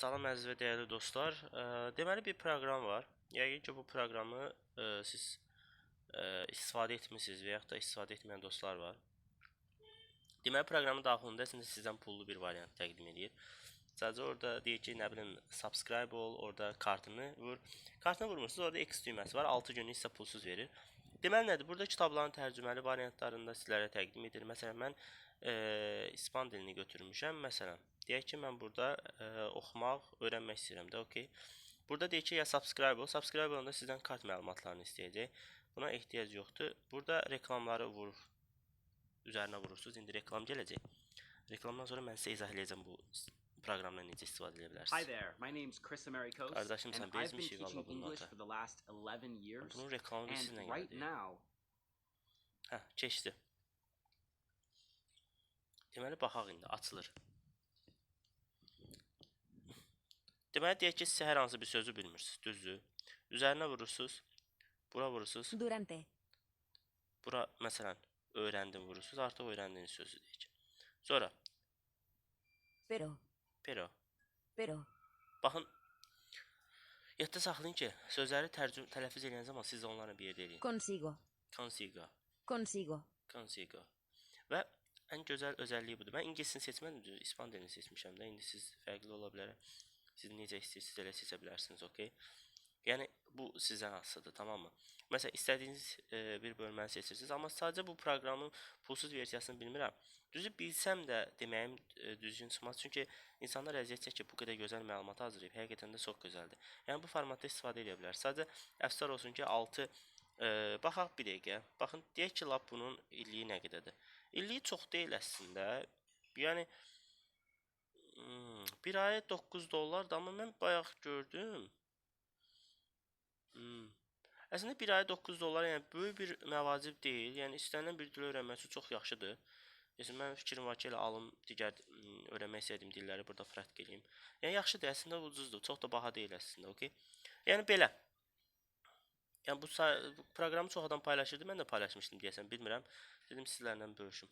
Salam əziz və dəyərli dostlar. Ə, deməli bir proqram var. Yəqin ki bu proqramı ə, siz ə, istifadə etmisiniz və yaxud da istifadə etməyən dostlar var. Deməli proqramın daxilində əslində sizdən pullu bir variant təqdim edir. Sadəcə orada deyir ki, nə bilim subscribe ol, orada kartını vur. Kartını vurmursunuz, orada X düyməsi var. 6 günlük sizə pulsuz verir. Deməli nədir? Burada kitabların tərcüməli variantlarında sizlərə təqdim edir. Məsələn mən ə, ispan dilini götürmüşəm. Məsələn, deyək ki, mən burada ə, oxumaq, öyrənmək istəyirəm də, okey. Burada deyək ki, ya subscribe ol. Subscribe olanda sizdən kart məlumatlarını istəyəcək. Buna ehtiyac yoxdur. Burada reklamları vur. Üzərinə vurursunuz. İndi reklam gələcək. Reklamdan sonra mən sizə izah edəcəm bu proqramdan necə istifadə edə Hi bilərsiniz. there, my name's Chris Americos, Kardeşim, sen and I've been bezmiş teaching vallahi bunun English adı. for the last 11 years. Bunun reklamı And sizinlə right gəldi. Hə, keçdi. Deməli baxaq indi açılır. Deməli deyək ki, siz hər hansı bir sözü bilmirsiniz, düzdür? Üzərinə vurursunuz. Bura vurursunuz. Durante. Bura məsələn öyrəndim vurursunuz. Artıq öyrəndiyiniz sözü deyək. Sonra Pero. pero. Pero. Baxın. Yadda saxlayın ki, sözləri tərcüm tələffüz edən zaman siz onları bir yerdə eləyin. Consigo. Consigo. Consigo. Consigo. Və ən gözəl özəlliyi budur. Mən ingilisini seçmədim, düz ispan dilini seçmişəm də. İndi siz fərqli ola bilər. Siz necə istəyirsiniz elə seçə bilərsiniz, okey? Yəni bu sizdən asılıdır, tamammı? Məsələn, istədiyiniz e, bir bölməni seçirsiniz, amma sadəcə bu proqramın pulsuz versiyasını bilmirəm. Düzü bilsəm də deməyim e, düzgün çıxmaz. Çünki insanlar əziyyət çəkib bu qədər gözəl məlumat hazırlayıb. Həqiqətən də çox gözəldir. Yəni bu formatda istifadə edə bilər. Sadəcə əfsar olsun ki, 6 e, baxaq bir dəqiqə. Baxın, deyək ki, lap bunun illiyi nə qədərdir? İlliyi çox deyil əslində. Yəni hmm, bir aya 9 dollardır, amma mən bayaq gördüm. Hmm. Əslində bir aya 9 dollar, yəni böyük bir məvacib deyil. Yəni istənilən bir dil öyrənməsi çox yaxşıdır. Məsələn, mənim fikrim var ki, elə alım digər mm, öyrənmək istədiyim dilləri burada prakt eləyim. Yəni yaxşıdır, əslində ucuzdur, çox da baha deyil əslində, okey? Yəni belə. Yəni bu, proqramı çox adam paylaşırdı, mən də paylaşmışdım deyəsən, bilmirəm. Dedim sizlərlə bölüşüm.